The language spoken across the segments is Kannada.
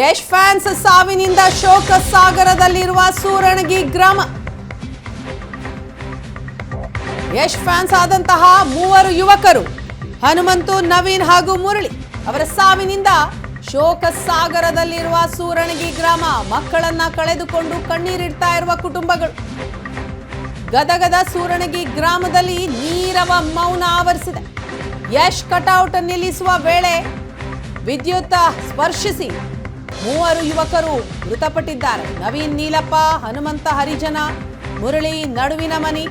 ಯಶ್ ಫ್ಯಾನ್ಸ್ ಸಾವಿನಿಂದ ಶೋಕ ಸಾಗರದಲ್ಲಿರುವ ಸೂರಣಗಿ ಗ್ರಾಮ. ಯಶ್ ಫ್ಯಾನ್ಸ್ ಆದಂತಹ ಮೂವರು ಯುವಕರು, ಹನುಮಂತು, ನವೀನ್ ಹಾಗೂ ಮುರಳಿ, ಅವರ ಸಾವಿನಿಂದ ಶೋಕ ಸಾಗರದಲ್ಲಿರುವ ಸೂರಣಗಿ ಗ್ರಾಮ. ಮಕ್ಕಳನ್ನ ಕಳೆದುಕೊಂಡು ಕಣ್ಣೀರಿಡ್ತಾ ಇರುವ ಕುಟುಂಬಗಳು. ಗದಗದ ಸೂರಣಗಿ ಗ್ರಾಮದಲ್ಲಿ ನೀರವ ಮೌನ ಆವರಿಸಿದೆ. ಯಶ್ ಕಟೌಟ್ ನಿಲ್ಲಿಸುವ ವೇಳೆ ವಿದ್ಯುತ್ ಸ್ಪರ್ಶಿಸಿ ಮೂವರು ಯುವಕರು ಮೃತಪಟ್ಟಿದ್ದಾರೆ. ನವೀನ್ ನೀಲಪ್ಪ, ಹನುಮಂತ ಹರಿಜನ, ಮುರಳಿ ನಡುವಿನ ಮನಿ.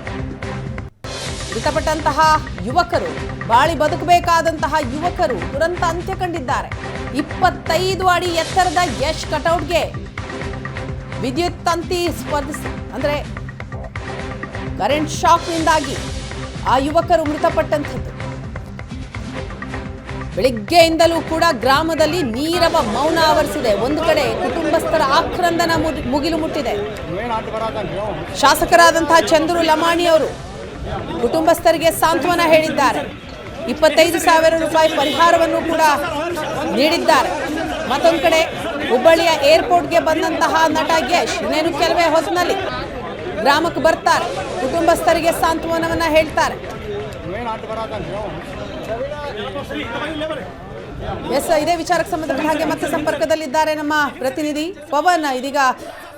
ಮೃತಪಟ್ಟಂತಹ ಯುವಕರು, ಬಾಳಿ ಬದುಕಬೇಕಾದಂತಹ ಯುವಕರು ದುರಂತ ಅಂತ್ಯ ಕಂಡಿದ್ದಾರೆ ಇಪ್ಪತ್ತೈದು ಅಡಿ ಎತ್ತರದ ಯಶ್ ಕಟೌಟ್ಗೆ ವಿದ್ಯುತ್ ತಂತಿ ಸ್ಪರ್ಧಿಸಿ, ಅಂದ್ರೆ ಕರೆಂಟ್ ಶಾಕ್ನಿಂದಾಗಿ ಆ ಯುವಕರು ಮೃತಪಟ್ಟಂಥದ್ದು. ಬೆಳಿಗ್ಗೆಯಿಂದಲೂ ಕೂಡ ಗ್ರಾಮದಲ್ಲಿ ನೀರವ ಮೌನ ಆವರಿಸಿದೆ. ಒಂದು ಕಡೆ ಕುಟುಂಬಸ್ಥರ ಆಕ್ರಂದನ ಮುಗಿ- ಮುಗಿಲು ಮುಟ್ಟಿದೆ. ಶಾಸಕರಾದಂತಹ ಚಂದ್ರು ಲಮಾಣಿ ಅವರು ಕುಟುಂಬಸ್ಥರಿಗೆ ಸಾಂತ್ವನ ಹೇಳಿದ್ದಾರೆ. ಇಪ್ಪತ್ತೈದು ಸಾವಿರ ರೂಪಾಯಿ ಪರಿಹಾರವನ್ನು ಕೂಡ ನೀಡಿದ್ದಾರೆ. ಮತ್ತೊಂದು ಕಡೆ ಹುಬ್ಬಳ್ಳಿಯ ಏರ್ಪೋರ್ಟ್ಗೆ ಬಂದಂತಹ ನಟ ಯಶ್ ಇನ್ನೇನು ಕೆಲವೇ ಹೊತ್ತಿನಲ್ಲಿ ಗ್ರಾಮಕ್ಕೆ ಬರ್ತಾರೆ. ಕುಟುಂಬಸ್ಥರಿಗೆ ಸಾಂತ್ವನವನ್ನ ಹೇಳ್ತಾರೆ. ಎಸ್, ಇದೇ ವಿಚಾರಕ್ಕೆ ಸಂಬಂಧಪಟ್ಟ ಹಾಗೆ ಮತ್ತೆ ಸಂಪರ್ಕದಲ್ಲಿದ್ದಾರೆ ನಮ್ಮ ಪ್ರತಿನಿಧಿ ಪವನ್. ಇದೀಗ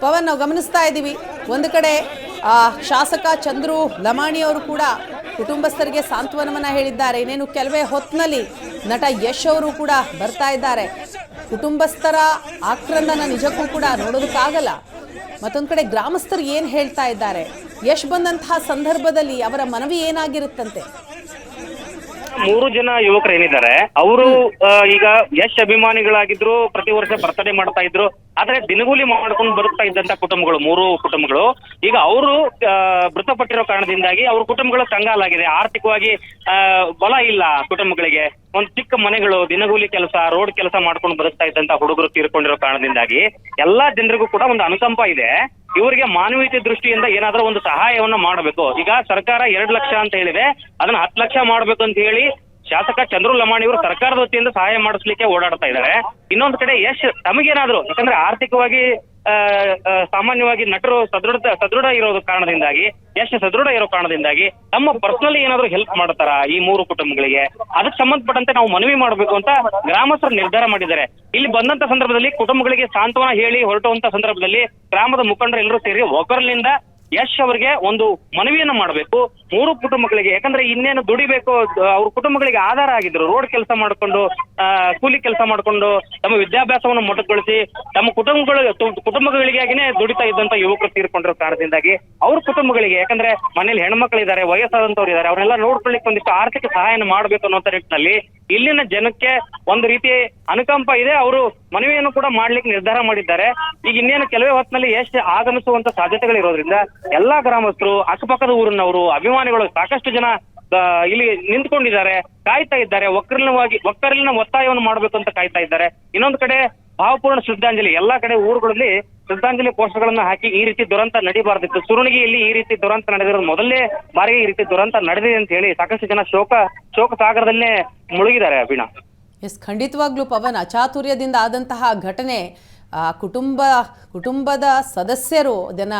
ಪವನ್, ನಾವು ಗಮನಿಸ್ತಾ ಇದ್ದೀವಿ. ಒಂದು ಕಡೆ ಶಾಸಕ ಚಂದ್ರು ಲಮಾಣಿ ಅವರು ಕೂಡ ಕುಟುಂಬಸ್ಥರಿಗೆ ಸಾಂತ್ವನವನ್ನ ಹೇಳಿದ್ದಾರೆ. ಇನ್ನೇನು ಕೆಲವೇ ಹೊತ್ತಿನಲ್ಲಿ ನಟ ಯಶ್ ಅವರು ಕೂಡ ಬರ್ತಾ ಇದ್ದಾರೆ. ಕುಟುಂಬಸ್ಥರ ಆಕ್ರಂದನ ನಿಜಕ್ಕೂ ಕೂಡ ನೋಡೋದಕ್ಕಾಗಲ್ಲ. ಮತ್ತೊಂದು ಕಡೆ ಗ್ರಾಮಸ್ಥರು ಏನು ಹೇಳ್ತಾ ಇದ್ದಾರೆ? ಯಶ್ ಬಂದಂತಹ ಸಂದರ್ಭದಲ್ಲಿ ಅವರ ಮನವಿ ಏನಾಗಿರುತ್ತಂತೆ? ಮೂರು ಜನ ಯುವಕರು ಏನಿದ್ದಾರೆ ಅವರು ಈಗ ಯಶ್ ಅಭಿಮಾನಿಗಳಾಗಿದ್ರು ಪ್ರತಿ ವರ್ಷ ಬರ್ತಡೇ ಮಾಡ್ತಾ ಇದ್ರು ಆದ್ರೆ ದಿನಗೂಲಿ ಮಾಡ್ಕೊಂಡು ಬರುತ್ತಾ ಇದ್ದಂತ ಕುಟುಂಬಗಳು, ಮೂರು ಕುಟುಂಬಗಳು, ಈಗ ಅವರು ಮೃತಪಟ್ಟಿರೋ ಕಾರಣದಿಂದಾಗಿ ಅವ್ರ ಕುಟುಂಬಗಳು ಕಂಗಾಲಾಗಿದೆ ಆರ್ಥಿಕವಾಗಿ ಬಲ ಇಲ್ಲ ಕುಟುಂಬಗಳಿಗೆ. ಒಂದ್ ಚಿಕ್ಕ ಮನೆಗಳು, ದಿನಗೂಲಿ ಕೆಲಸ, ರೋಡ್ ಕೆಲಸ ಮಾಡ್ಕೊಂಡು ಬರುತ್ತಾ ಇದ್ದಂತ ಹುಡುಗರು ತೀರ್ಕೊಂಡಿರೋ ಕಾರಣದಿಂದಾಗಿ ಎಲ್ಲಾ ಜನರಿಗೂ ಕೂಡ ಒಂದು ಅನುಕಂಪ ಇದೆ. ಇವರಿಗೆ ಮಾನವೀಯತೆ ದೃಷ್ಟಿಯಿಂದ ಏನಾದ್ರೂ ಒಂದು ಸಹಾಯವನ್ನ ಮಾಡಬೇಕು. ಈಗ ಸರ್ಕಾರ ಎರಡ್ ಲಕ್ಷ ಅಂತ ಹೇಳಿದೆ. ಅದನ್ನ ಹತ್ತು ಲಕ್ಷ ಮಾಡ್ಬೇಕು ಅಂತ ಹೇಳಿ ಶಾಸಕ ಚಂದ್ರು ಲಮಾಣಿ ಅವರು ಸರ್ಕಾರದ ವತಿಯಿಂದ ಸಹಾಯ ಮಾಡಿಸ್ಲಿಕ್ಕೆ ಓಡಾಡ್ತಾ ಇದ್ದಾರೆ. ಇನ್ನೊಂದು ಕಡೆ ಯಶ್ ತಮಗೇನಾದ್ರು, ಯಾಕಂದ್ರೆ ಆರ್ಥಿಕವಾಗಿ ಸಾಮಾನ್ಯವಾಗಿ ನಟರು ಸದೃಢ ಸದೃಢ ಇರೋದು ಕಾರಣದಿಂದಾಗಿ, ಯಶ್ ಸದೃಢ ಇರೋ ಕಾರಣದಿಂದಾಗಿ ತಮ್ಮ ಪರ್ಸನಲಿ ಏನಾದ್ರು ಹೆಲ್ಪ್ ಮಾಡ್ತಾರ ಈ ಮೂರು ಕುಟುಂಬಗಳಿಗೆ? ಅದಕ್ಕೆ ಸಂಬಂಧಪಟ್ಟಂತೆ ನಾವು ಮನವಿ ಮಾಡಬೇಕು ಅಂತ ಗ್ರಾಮಸ್ಥರು ನಿರ್ಧಾರ ಮಾಡಿದ್ದಾರೆ. ಇಲ್ಲಿ ಬಂದಂತ ಸಂದರ್ಭದಲ್ಲಿ ಕುಟುಂಬಗಳಿಗೆ ಸಾಂತ್ವನ ಹೇಳಿ ಹೊರಟುವಂತ ಸಂದರ್ಭದಲ್ಲಿ ಗ್ರಾಮದ ಮುಖಂಡರೆಲ್ಲರೂ ಸೇರಿ ಒಬ್ಬರಲ್ಲಿಂದ ಯಶ್ ಅವರಿಗೆ ಒಂದು ಮನವಿಯನ್ನ ಮಾಡಬೇಕು. ಮೂರು ಕುಟುಂಬಗಳಿಗೆ, ಯಾಕಂದ್ರೆ ಇನ್ನೇನು ದುಡಿಬೇಕು, ಅವ್ರ ಕುಟುಂಬಗಳಿಗೆ ಆಧಾರ ಆಗಿದ್ರು. ರೋಡ್ ಕೆಲಸ ಮಾಡ್ಕೊಂಡು ಕೂಲಿ ಕೆಲಸ ಮಾಡ್ಕೊಂಡು, ತಮ್ಮ ವಿದ್ಯಾಭ್ಯಾಸವನ್ನು ಮೊಟಕುಗೊಳಿಸಿ, ತಮ್ಮ ಕುಟುಂಬಗಳು ಕುಟುಂಬಗಳಿಗಾಗಿನೇ ದುಡಿತಾ ಇದ್ದಂತ ಯುವಕರು ತೀರ್ಕೊಂಡಿರೋ ಕಾರಣದಿಂದಾಗಿ ಅವ್ರ ಕುಟುಂಬಗಳಿಗೆ, ಯಾಕಂದ್ರೆ ಮನೇಲಿ ಹೆಣ್ಮಕ್ಳಿದ್ದಾರೆ ವಯಸ್ಸಾದಂತವ್ರು ಇದ್ದಾರೆ ಅವರೆಲ್ಲ ನೋಡ್ಕೊಳ್ಳಿಕ್ಕೆ ಒಂದಿಷ್ಟು ಆರ್ಥಿಕ ಸಹಾಯನ ಮಾಡ್ಬೇಕು ಅನ್ನೋ ನಿಟ್ಟಿನಲ್ಲಿ ಇಲ್ಲಿನ ಜನಕ್ಕೆ ಒಂದು ರೀತಿ ಅನುಕಂಪ ಇದೆ. ಅವರು ಮನವಿಯನ್ನು ಕೂಡ ಮಾಡ್ಲಿಕ್ಕೆ ನಿರ್ಧಾರ ಮಾಡಿದ್ದಾರೆ. ಈಗ ಇನ್ನೇನು ಕೆಲವೇ ಹೊತ್ತಿನಲ್ಲಿ ಎಷ್ಟು ಆಗಮಿಸುವಂತ ಸಾಧ್ಯತೆಗಳಿರೋದ್ರಿಂದ ಎಲ್ಲಾ ಗ್ರಾಮಸ್ಥರು, ಅಕ್ಕಪಕ್ಕದ ಊರಿನವರು ಅಭಿಮಾನಿಗಳು ಸಾಕಷ್ಟು ಜನ ಇಲ್ಲಿ ನಿಂತ್ಕೊಂಡಿದ್ದಾರೆ, ಕಾಯ್ತಾ ಇದ್ದಾರೆ ಒಕ್ಕಲಿನವಾಗಿ ಒಕ್ಕಲಿನ ಒತ್ತಾಯವನ್ನು ಮಾಡಬೇಕು ಅಂತ ಕಾಯ್ತಾ ಇದ್ದಾರೆ. ಇನ್ನೊಂದು ಕಡೆ ಭಾವಪೂರ್ಣ ಶ್ರದ್ಧಾಂಜಲಿ, ಎಲ್ಲಾ ಕಡೆ ಊರುಗಳಲ್ಲಿ ಶ್ರದ್ಧಾಂಜಲಿ ಕೋಶಗಳನ್ನ ಹಾಕಿ ಈ ರೀತಿ ದುರಂತ ನಡೀಬಾರ್ದಿತ್ತು. ಸುರುಣಿಗೆಯಲ್ಲಿ ಈ ರೀತಿ ದುರಂತ ನಡೆದಿರೋದು ಮೊದಲೇ ಬಾರಿಗೆ ಈ ರೀತಿ ದುರಂತ ನಡೆದಿದೆ ಅಂತ ಹೇಳಿ ಸಾಕಷ್ಟು ಜನ ಶೋಕ ಶೋಕ ಸಾಗರದಲ್ಲೇ ಮುಳುಗಿದ್ದಾರೆ ಅಭಿಣ ಎಸ್ ಖಂಡಿತವಾಗ್ಲೂ ಪವನ್, ಅಚಾತುರ್ಯದಿಂದ ಆದಂತಹ ಘಟನೆ ಆ ಕುಟುಂಬ ಕುಟುಂಬದ ಸದಸ್ಯರು ಅದನ್ನ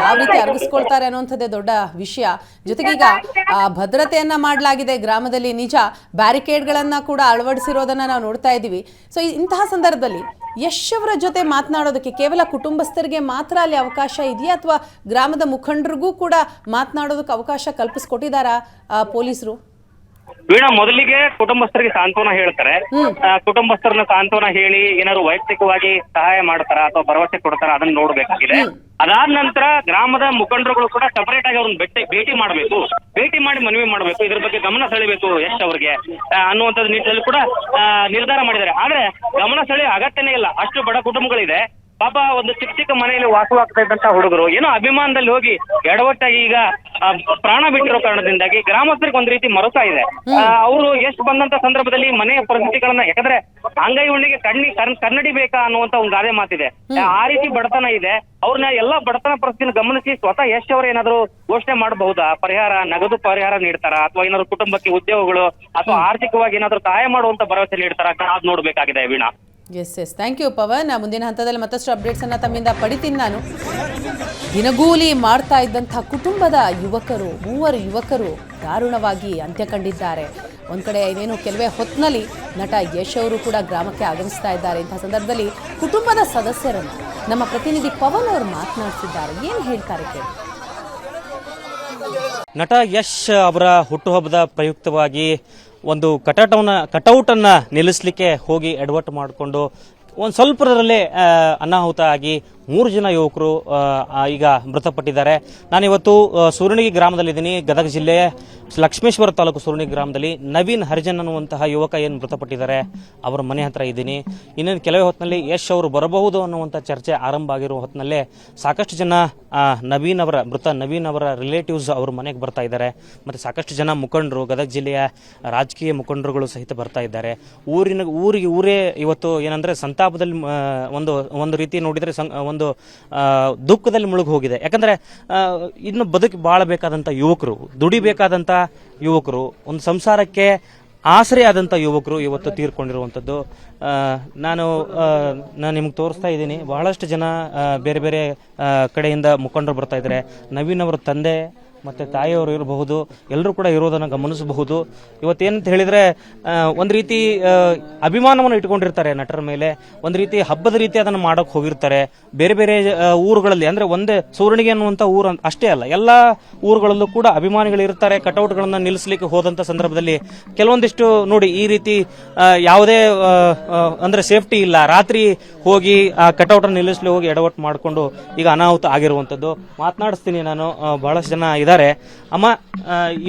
ಯಾವ ರೀತಿ ಅರಗಿಸ್ಕೊಳ್ತಾರೆ ಅನ್ನುವಂಥದ್ದೇ ದೊಡ್ಡ ವಿಷಯ. ಜೊತೆಗೆ ಈಗ ಆ, ಭದ್ರತೆಯನ್ನ ಮಾಡಲಾಗಿದೆ ಗ್ರಾಮದಲ್ಲಿ ನಿಜ. ಬ್ಯಾರಿಕೇಡ್ಗಳನ್ನ ಕೂಡ ಅಳವಡಿಸಿರೋದನ್ನ ನಾವು ನೋಡ್ತಾ ಇದ್ದೀವಿ. ಸೊ ಇಂತಹ ಸಂದರ್ಭದಲ್ಲಿ ಯಶ್ ಅವರ ಜೊತೆ ಮಾತನಾಡೋದಕ್ಕೆ ಕೇವಲ ಕುಟುಂಬಸ್ಥರಿಗೆ ಮಾತ್ರ ಅಲ್ಲಿ ಅವಕಾಶ ಇದೆಯಾ? ಅಥವಾ ಗ್ರಾಮದ ಮುಖಂಡರಿಗೂ ಕೂಡ ಮಾತನಾಡೋದಕ್ಕೆ ಅವಕಾಶ ಕಲ್ಪಿಸ್ಕೊಟ್ಟಿದ್ದಾರಾ ಪೊಲೀಸರು? ವೀಣಾ ಮೊದಲಿಗೆ ಕುಟುಂಬಸ್ಥರಿಗೆ ಸಾಂತ್ವನ ಹೇಳ್ತಾರೆ. ಆ, ಕುಟುಂಬಸ್ಥರನ್ನ ಸಾಂತ್ವನ ಹೇಳಿ ಏನಾದ್ರು ವೈಯಕ್ತಿಕವಾಗಿ ಸಹಾಯ ಮಾಡ್ತಾರ ಅಥವಾ ಭರವಸೆ ಕೊಡ್ತಾರ ಅದನ್ನ ನೋಡ್ಬೇಕಾಗಿದೆ ಅದಾದ ನಂತರ ಗ್ರಾಮದ ಮುಖಂಡರುಗಳು ಕೂಡ ಸಪರೇಟ್ ಆಗಿ ಅವ್ರನ್ನ ಭೇಟಿ ಭೇಟಿ ಮಾಡಬೇಕು. ಭೇಟಿ ಮಾಡಿ ಮನವಿ ಮಾಡಬೇಕು. ಇದ್ರ ಬಗ್ಗೆ ಗಮನ ಸೆಳಿಬೇಕು ಎಷ್ಟು ಅವ್ರಿಗೆ ಆ, ಅನ್ನುವಂಥದ್ದು ನಿಟ್ಟಿನಲ್ಲಿ ಕೂಡ ಆ, ನಿರ್ಧಾರ ಮಾಡಿದ್ದಾರೆ. ಆದ್ರೆ ಗಮನ ಸೆಳೆಯೋ ಅಗತ್ಯನೇ ಇಲ್ಲ. ಅಷ್ಟು ಬಡ ಕುಟುಂಬಗಳಿದೆ. ಪಾಪ ಒಂದು ಚಿಕ್ಕ ಚಿಕ್ಕ ಮನೆಯಲ್ಲಿ ವಾಸವಾಗ್ತಾ ಇದ್ದಂತ ಹುಡುಗರು ಏನೋ ಅಭಿಮಾನದಲ್ಲಿ ಹೋಗಿ ಎಡವಟ್ಟಾಗಿ ಈಗ ಆ, ಪ್ರಾಣ ಬಿಟ್ಟಿರೋ ಕಾರಣದಿಂದಾಗಿ ಗ್ರಾಮಸ್ಥರಿಗೆ ಒಂದ್ ರೀತಿ ಮರಸ ಇದೆ. ಅವರು ಎಷ್ಟು ಬಂದಂತ ಸಂದರ್ಭದಲ್ಲಿ ಮನೆಯ ಪರಿಸ್ಥಿತಿಗಳನ್ನ ಯಾಕಂದ್ರೆ ಅಂಗೈ ಉಣ್ಣಿಗೆ ಕಣ್ಣಿ ಕಣ್ ಕನ್ನಡಿ ಬೇಕಾ ಅನ್ನುವಂತ ಒಂದು ಗಾದೆ ಮಾತಿದೆ. ಆ ರೀತಿ ಬಡತನ ಇದೆ. ಅವ್ರನ್ನ ಎಲ್ಲಾ ಬಡತನ ಪರಿಸ್ಥಿತಿನ ಗಮನಿಸಿ ಸ್ವತಃ ಯಶ್ ಅವ್ರು ಏನಾದ್ರು ಘೋಷಣೆ ಮಾಡಬಹುದಾ? ಪರಿಹಾರ ನಗದು ಪರಿಹಾರ ನೀಡ್ತಾರ? ಅಥವಾ ಏನಾದ್ರು ಕುಟುಂಬಕ್ಕೆ ಉದ್ಯೋಗಗಳು ಅಥವಾ ಆರ್ಥಿಕವಾಗಿ ಏನಾದ್ರು ಸಹಾಯ ಮಾಡುವಂತ ಭರವಸೆ ನೀಡ್ತಾರ? ಕಾದ್ ನೋಡ್ಬೇಕಾಗಿದೆ Veena. Yes yes thank you Pavan ಮುಂದಿನ ಹಂತದಲ್ಲಿ ಮತ್ತಷ್ಟು ಅಪ್ಡೇಟ್ಸ್ ಅನ್ನ ತಮ್ಮಿಂದ ಪಡಿತೀನಿ ನಾನು. ದಿನಗೂಲಿ ಮಾಡ್ತಾ ಇದ್ದಂಥ ಕುಟುಂಬದ ಯುವಕರು, ಮೂವರು ಯುವಕರು ದಾರುಣವಾಗಿ ಅಂತ್ಯ ಕಂಡಿದ್ದಾರೆ ಒಂದ್ ಕಡೆ ಇನ್ನೇನು ಕೆಲವೇ ಹೊತ್ತಿನಲ್ಲಿ ನಟ ಯಶ್ ಅವರು ಕೂಡ ಗ್ರಾಮಕ್ಕೆ ಆಗಮಿಸ್ತಾ ಇದ್ದಾರೆ. ಇಂಥ ಸಂದರ್ಭದಲ್ಲಿ ಕುಟುಂಬದ ಸದಸ್ಯರನ್ನು ನಮ್ಮ ಪ್ರತಿನಿಧಿ ಪವನ್ ಅವರು ಮಾತನಾಡ್ತಿದ್ದಾರೆ. ಏನು ಹೇಳ್ತಾರೆ ಕೇಳಿ. ನಟ ಯಶ್ ಅವರ ಹುಟ್ಟುಹಬ್ಬದ ಪ್ರಯುಕ್ತವಾಗಿ ಒಂದು ಕಟೌಟವನ್ನ ಕಟೌಟನ್ನು ನಿಲ್ಲಿಸಲಿಕ್ಕೆ ಹೋಗಿ ಎಡವಟ್ಟು ಮಾಡಿಕೊಂಡು ಒಂದು ಸ್ವಲ್ಪರಲ್ಲೇ ಅನಾಹುತ ಆಗಿ ಮೂರು ಜನ ಯುವಕರು ಈಗ ಮೃತಪಟ್ಟಿದ್ದಾರೆ. ನಾನಿವತ್ತು ಸೂರ್ಣಗಿ ಗ್ರಾಮದಲ್ಲಿದ್ದೀನಿ. ಗದಗ ಜಿಲ್ಲೆ ಲಕ್ಷ್ಮೇಶ್ವರ ತಾಲೂಕು ಸೂರ್ಣಗಿ ಗ್ರಾಮದಲ್ಲಿ ನವೀನ್ ಹರಿಜನ್ ಅನ್ನುವಂತಹ ಯುವಕ ಏನು ಮೃತಪಟ್ಟಿದ್ದಾರೆ, ಅವರ ಮನೆ ಹತ್ರ ಇದ್ದೀನಿ. ಇನ್ನೊಂದು ಕೆಲವೇ ಹೊತ್ತಿನಲ್ಲಿ ಯಶ್ ಅವರು ಬರಬಹುದು ಅನ್ನುವಂಥ ಚರ್ಚೆ ಆರಂಭ ಆಗಿರುವ ಹೊತ್ತಿನಲ್ಲೇ ಸಾಕಷ್ಟು ಜನ ನವೀನ್ ಅವರ, ಮೃತ ನವೀನ್ ಅವರ ರಿಲೇಟಿವ್ಸ್ ಅವ್ರ ಮನೆಗೆ ಬರ್ತಾ ಇದ್ದಾರೆ. ಮತ್ತು ಸಾಕಷ್ಟು ಜನ ಮುಖಂಡರು, ಗದಗ ಜಿಲ್ಲೆಯ ರಾಜಕೀಯ ಮುಖಂಡರುಗಳು ಸಹಿತ ಬರ್ತಾ ಇದ್ದಾರೆ. ಊರಿನ, ಊರಿಗೆ, ಊರೇ ಇವತ್ತು ಏನಂದರೆ ಸಂತಾಪದಲ್ಲಿ ಒಂದು ಒಂದು ರೀತಿ ನೋಡಿದರೆ ಸಂ ಆ, ದುಃಖದಲ್ಲಿ ಮುಳುಗಿ ಹೋಗಿದೆ. ಯಾಕಂದರೆ ಇನ್ನು ಬದುಕಿ ಬಾಳಬೇಕಾದಂಥ ಯುವಕರು ದುಡಿಬೇಕಾದಂಥ ಯುವಕರು ಒಂದು ಸಂಸಾರಕ್ಕೆ ಆಸರೆ ಆದಂಥ ಯುವಕರು ಇವತ್ತು ತೀರ್ಕೊಂಡಿರುವಂಥದ್ದು ನಾನು ನಾನು ನಿಮ್ಗೆ ತೋರಿಸ್ತಾ ಇದ್ದೀನಿ ಬಹಳಷ್ಟು ಜನ ಬೇರೆ ಬೇರೆ ಕಡೆಯಿಂದ ಮುಖಂಡರು ಬರ್ತಾ ಇದ್ದಾರೆ. ನವೀನ್ ಅವರ ತಂದೆ ಮತ್ತು ತಾಯಿಯವರು ಇರಬಹುದು, ಎಲ್ಲರೂ ಕೂಡ ಇರೋದನ್ನು ಗಮನಿಸಬಹುದು. ಇವತ್ತೇನಂತ ಹೇಳಿದರೆ ಒಂದು ರೀತಿ ಅಭಿಮಾನವನ್ನು ಇಟ್ಕೊಂಡಿರ್ತಾರೆ ನಟರ ಮೇಲೆ, ಒಂದು ರೀತಿ ಹಬ್ಬದ ರೀತಿ ಅದನ್ನು ಮಾಡೋಕೆ ಹೋಗಿರ್ತಾರೆ. ಬೇರೆ ಬೇರೆ ಊರುಗಳಲ್ಲಿ, ಅಂದರೆ ಒಂದೇ ಸೂರಣಿಗೆ ಅನ್ನುವಂಥ ಊರು ಅಷ್ಟೇ ಅಲ್ಲ, ಎಲ್ಲ ಊರುಗಳಲ್ಲೂ ಕೂಡ ಅಭಿಮಾನಿಗಳು ಇರ್ತಾರೆ ಕಟೌಟ್ಗಳನ್ನು ನಿಲ್ಲಿಸಲಿಕ್ಕೆ ಹೋದಂಥ ಸಂದರ್ಭದಲ್ಲಿ ಕೆಲವೊಂದಿಷ್ಟು ನೋಡಿ, ಈ ರೀತಿ ಯಾವುದೇ ಅಂದ್ರೆ ಸೇಫ್ಟಿ ಇಲ್ಲ, ರಾತ್ರಿ ಹೋಗಿ ಆ ಕಟೌಟ್ ನಿಲ್ಲಿಸಲಿ ಹೋಗಿ ಎಡವಟ್ಟು ಮಾಡಿಕೊಂಡು ಈಗ ಅನಾಹುತ ಆಗಿರುವಂಥದ್ದು ಮಾತನಾಡಿಸ್ತೀನಿ ನಾನು ಬಹಳಷ್ಟು ಜನ ಇದ್ದಾರೆ. ಅಮ್ಮ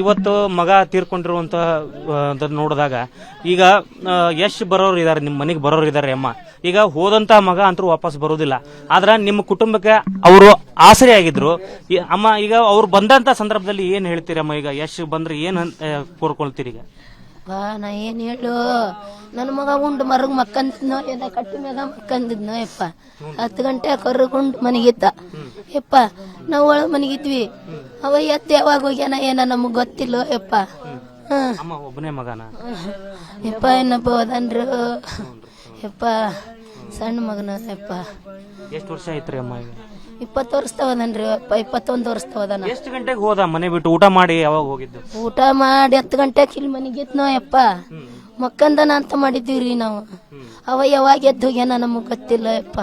ಇವತ್ತು ಮಗ ತೀರ್ಕೊಂಡಿರುವಂತ ನೋಡಿದಾಗ, ಈಗ ಯಶ್ ಬರೋರು ಇದ್ದಾರೆ ನಿಮ್ಮ ಮನೆಗೆ ಬರೋರು ಇದ್ದಾರೆ ಅಮ್ಮ. ಈಗ ಹೋದಂತ ಮಗ ಅಂತೂ ವಾಪಸ್ ಬರೋದಿಲ್ಲ. ಆದ್ರೆ ನಿಮ್ಮ ಕುಟುಂಬಕ್ಕೆ ಅವರು ಆಸರೆ ಆಗಿದ್ರು ಅಮ್ಮ, ಈಗ ಅವ್ರು ಬಂದಂತ ಸಂದರ್ಭದಲ್ಲಿ ಏನ್ ಹೇಳ್ತೀರಮ್ಮ? ಈಗ ಯಶ್ ಬಂದ್ರೆ ಏನ್ ಕೋರ್ಕೊಳ್ತೀರಿ ಈಗ? ನಾ ಏನ್ ಹೇಳು? ನನ್ನ ಮಗ ಉಂಡು ಮರಗ್ ಮಕ್ಕಂದಿದ್ನೋ ಏನ ಕಟ್ಟಿ ಮ್ಯಾಗ ಮಕ್ಕಂದಿದ್ನೋ ಯಪ್ಪ. ಹತ್ತು ಗಂಟೆ ಕರ್ಕೊಂಡು ಮನೆಗಿದ್ದ. ಯಪ್ಪ ನಾವು ಒಳ ಮನೆಗಿದ್ವಿ. ಅವ ಎದ್ದು ಯಾವಾಗ ಹೋಗ್ಯಾನ ಏನ ನಮಗೆ ಗೊತ್ತಿಲ್ಲ ಯಪ್ಪ. ಅಮ್ಮ ಒಬ್ಬನೇ ಮಗನ? ಯಪ್ಪ ಏನಪ್ಪ ಹೋದನ್ರು. ಯಪ್ಪ ಸಣ್ಣ ಮಗನ ಯಪ್ಪ. ಎಷ್ಟು ವರ್ಷ ಆಯ್ತ್ರಿ ಅಮ್ಮ ಈಗ? ಇಪ್ಪತ್ತು ವರ್ಷ ವರ್ಷದವನ ಇಪ್ಪತ್ತೊಂದು ವರ್ಷ ಎಷ್ಟು ಗಂಟೆಗೆ ಹೋದ ಮನೆ ಬಿಟ್ಟು? ಊಟ ಮಾಡಿ ಯಾವಾಗ ಹೋಗಿದ್ದು? ಊಟ ಮಾಡಿ ಹತ್ತು ಗಂಟೆಗೆ ಇಲ್ಲಿ ಮನೆಗಿದ್ನೋ ಯಪ್ಪ ಮಕ್ಕಂದನ ಅಂತ ಮಾಡಿದ್ದೀವ್ರಿ ನಾವು. ಅವ ಯಾವಾಗ ಎದ್ದು ಹೋಗ್ಯಾನ ನಮಗ್ ಗೊತ್ತಿಲ್ಲ ಯಪ್ಪ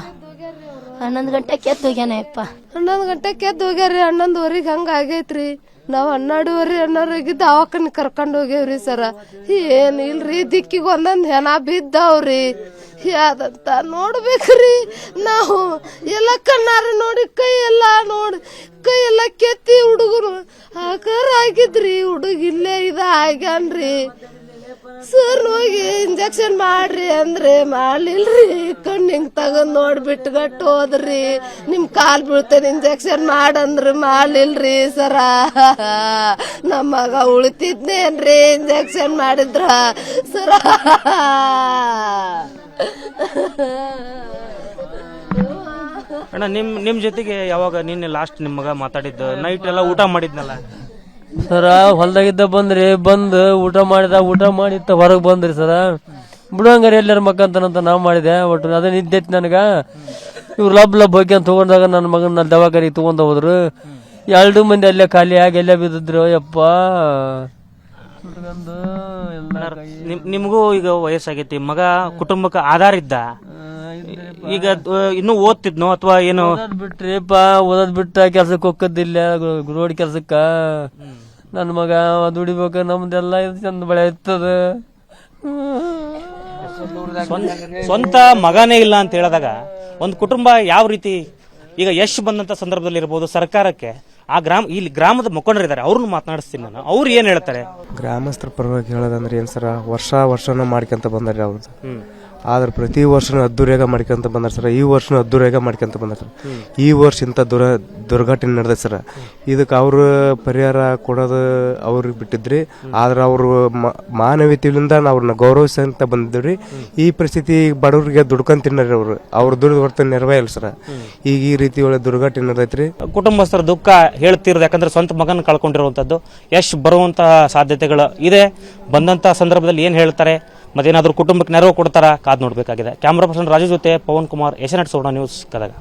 ಹನ್ನೊಂದು ಗಂಟೆಗೆ ಎದ್ದು ಹೋಗ್ಯಾನ ಯಪ್ಪ ಹನ್ನೊಂದು ಗಂಟೆಗೆ ಎದ್ದು ಹೋಗ್ಯಾರಿ ಹನ್ನೊಂದುವರೆಗೆ ಹಂಗ ಆಗೈತ್ರಿ. ನಾವು ಹನ್ನೆರಡುವರೆ ಹನ್ನೆರಡಿದ್ದ ಅವಕ್ಕನ್ ಕರ್ಕೊಂಡು ಹೋಗ್ಯಾವ್ರಿ ಸರ. ಏನ್ ಇಲ್ರಿ ದಿಕ್ಕಿಗೆ ಒಂದೊಂದು ಹೆಣ ಬಿದ್ದಾವ್ರಿ. ಯಾದಂತ ನೋಡ್ಬೇಕ್ರಿ. ನಾವು ಎಲ್ಲ ಕಣ್ಣಾರ ನೋಡಿ ಕೈ ಎಲ್ಲ ನೋಡಿ ಕೈ ಎಲ್ಲ ಕೆತ್ತಿ ಹುಡುಗರು ಆಕಾರ ಆಗಿದ್ರಿ. ಹುಡುಗ ಇಲ್ಲೇ ಇದ ಆಗ್ಯಾನ್ರಿ. ಸರ್ ಹೋಗಿ ಇಂಜೆಕ್ಷನ್ ಮಾಡ್ರಿ ಅಂದ್ರೆ ಮಾಡ್ಲಿಲ್ರಿ. ಕಣ್ಣು ಹಿಂಗ್ ತಗೊಂಡ್ ನೋಡ್ಬಿಟ್ಟು ಗಟ್ಟು ಹೋದ್ರಿ. ನಿಮ್ ಕಾಲ್ ಬೀಳ್ತೇನೆ ಇಂಜೆಕ್ಷನ್ ಮಾಡಂದ್ರ ಮಾಡ್ಲಿಲ್ರಿ ಸರ. ನಮ್ಮ ಮಗ ಉಳಿತಿದ್ನೇನ್ರಿ ಇಂಜೆಕ್ಷನ್ ಮಾಡಿದ್ರ. ಸರ. ಅಣ್ಣ, ನಿಮ್ ನಿಮ್ ಜೊತೆಗೆ ಯಾವಾಗ ನಿನ್ನೆ ಲಾಸ್ಟ್ ನಿಮ್ ಮಗ ಮಾತಾಡಿದ್ದು? ನೈಟ್ ಎಲ್ಲ ಊಟ ಮಾಡಿದ್ನಲ್ಲ? ಸರ, ಹೊಲ್ದಾಗಿದ್ದ ಬಂದ್ರಿ, ಬಂದು ಊಟ ಮಾಡಿದ, ಊಟ ಮಾಡಿ ಹೊರಗೆ ಬಂದ್ರಿ ಸರ. ಬಿಡುವಂಗಾರ ಎಲ್ಲಾರ ಮಕ್ಕಂತನಂತ ನಾ ಮಾಡಿದೆ, ಒಟ್ಟು ಅದೇ ನಿದ್ದೈತಿ ನನಗ. ಇವ್ರು ಲಬ್ ಲಬ್ ಹೋಗಿ ಅಂತ ತಗೊಂಡಾಗ ನನ್ನ ಮಗನ ದವಾಖಾನಿಗೆ ತಗೊಂಡ್ ಹೋದ್ರು. ಎರಡು ಮಂದಿ ಅಲ್ಲೇ ಖಾಲಿ ಆಗಿ ಎಲ್ಲೇ ಬಿದ್ದಿದ್ರು, ಯಪ್ಪ. ಹುಡ್ಗಂದು ನಿಮಗೂ ಈಗ ವಯಸ್ಸಾಗೈತಿ. ಮಗ ಕುಟುಂಬಕ್ಕೆ ಆಧಾರ ಇದ್ದ. ಈಗ ಇನ್ನು ಓದ್ತಿದ್ನೋ ಅಥವಾ ಏನು? ಓದೋದ್ ಬಿಟ್ರಿಪ್ಪ ಓದೋದ್ ಬಿಟ್ಟ ಕೆಲ್ಸಕ್ಕೆ ಹೋಗದಿಲ್ಲ ರೋಡ್ ಕೆಲ್ಸಕ್ಕ. ನನ್ನ ಮಗ ದುಡಿಬೇಕು ನಮ್ದೆಲ್ಲ ಇದು ಚಂದ ಬಳೆ ಇರ್ತದ. ಸ್ವಂತ ಸ್ವಂತ ಮಗನೇ ಇಲ್ಲ ಅಂತ ಹೇಳಿದಾಗ ಒಂದು ಕುಟುಂಬ ಯಾವ ರೀತಿ ಈಗ ಯಶ್ ಬಂದಂತ ಸಂದರ್ಭದಲ್ಲಿ ಇರ್ಬೋದು ಸರ್ಕಾರಕ್ಕೆ ಆ ಗ್ರಾಮ ಇಲ್ಲಿ ಗ್ರಾಮದ ಮುಖಂಡರಿದ್ದಾರೆ. ಅವ್ರನ್ನ ಮಾತನಾಡಿಸ್ತೀನಿ ನಾನು. ಅವ್ರು ಏನ್ ಹೇಳ್ತಾರೆ? ಗ್ರಾಮಸ್ಥರ ಪರವಾಗಿ ಹೇಳೋದಂದ್ರೆ ಏನ್ ಸರ್? ವರ್ಷ ವರ್ಷನೂ ಮಾಡ್ಕೊಂತ ಬಂದಾರೆ ಅವ್ರದ್ದು ಆದ್ರೆ ಪ್ರತಿ ವರ್ಷ ಅದ್ದೂರಿಯಾಗ ಮಾಡ್ಕೊಂತ ಬಂದಾರ ಸರ್. ಈ ವರ್ಷನೂ ಅದ್ದೂರಿಯಾಗ ಮಾಡ್ಕೊಂತ ಬಂದಾರ ಸರ್. ಈ ವರ್ಷ ಇಂಥ ದುರ ದುರ್ಘಟನೆ ನಡೆದ ಸರ್. ಇದಕ್ಕೆ ಅವರು ಪರಿಹಾರ ಕೊಡೋದು ಅವ್ರಿಗೆ ಬಿಟ್ಟಿದ್ರಿ. ಆದ್ರೆ ಅವರು ಮಾನವೀಯತೆಯಿಂದ ಅವ್ರನ್ನ ಗೌರವಿಸಂತ ಬಂದಿದ್ರಿ. ಈ ಪರಿಸ್ಥಿತಿ ಬಡವ್ರಿಗೆ ದುಡ್ಕೊಂಡ್ ತಿನ್ನರಿ ಅವ್ರು ಅವ್ರ ದುಡ್ಡು ಹೊರತು ನೆರವೇ ಇಲ್ಲ ಸರ್. ಈಗ ಈ ರೀತಿ ಒಳ್ಳೆ ದುರ್ಘಟನೆ ನಡೆದೈತ್ರಿ. ಕುಟುಂಬಸ್ಥರ ದುಃಖ ಹೇಳ್ತಿರೋದು ಯಾಕಂದ್ರೆ ಸ್ವಂತ ಮಗನ ಕಳ್ಕೊಂಡಿರುವಂಥದ್ದು. ಎಷ್ಟು ಬರುವಂತಹ ಸಾಧ್ಯತೆಗಳು ಇದೆ. ಬಂದಂತ ಸಂದರ್ಭದಲ್ಲಿ ಏನು ಹೇಳ್ತಾರೆ? ಮತ್ತೇನಾದರೂ ಕುಟುಂಬಕ್ಕೆ ನೆರವು ಕೊಡ್ತಾರಾ? ಕಾದು ನೋಡಬೇಕಾಗಿದೆ. ಕ್ಯಾಮ್ರಾ ಪರ್ಸನ್ ರಾಜು ಜೊತೆ ಪವನ್ ಕುಮಾರ್ ಏಷ್ಯಾನೆಟ್ ಸೋಡಾ ನ್ಯೂಸ್ ಗದಗ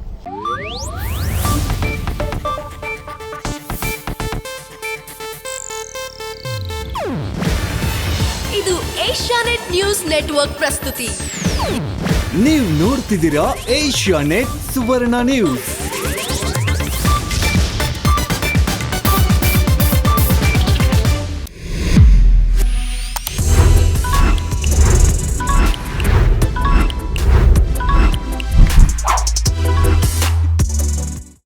ಇದು ಏಷ್ಯಾನೆಟ್ ನ್ಯೂಸ್ ನೆಟ್ವರ್ಕ್ ಪ್ರಸ್ತುತಿ. ನೀವು ನೋಡ್ತಿದ್ದೀರಾ ಏಷ್ಯಾ ನೆಟ್ ಸುವರ್ಣ ನ್ಯೂಸ್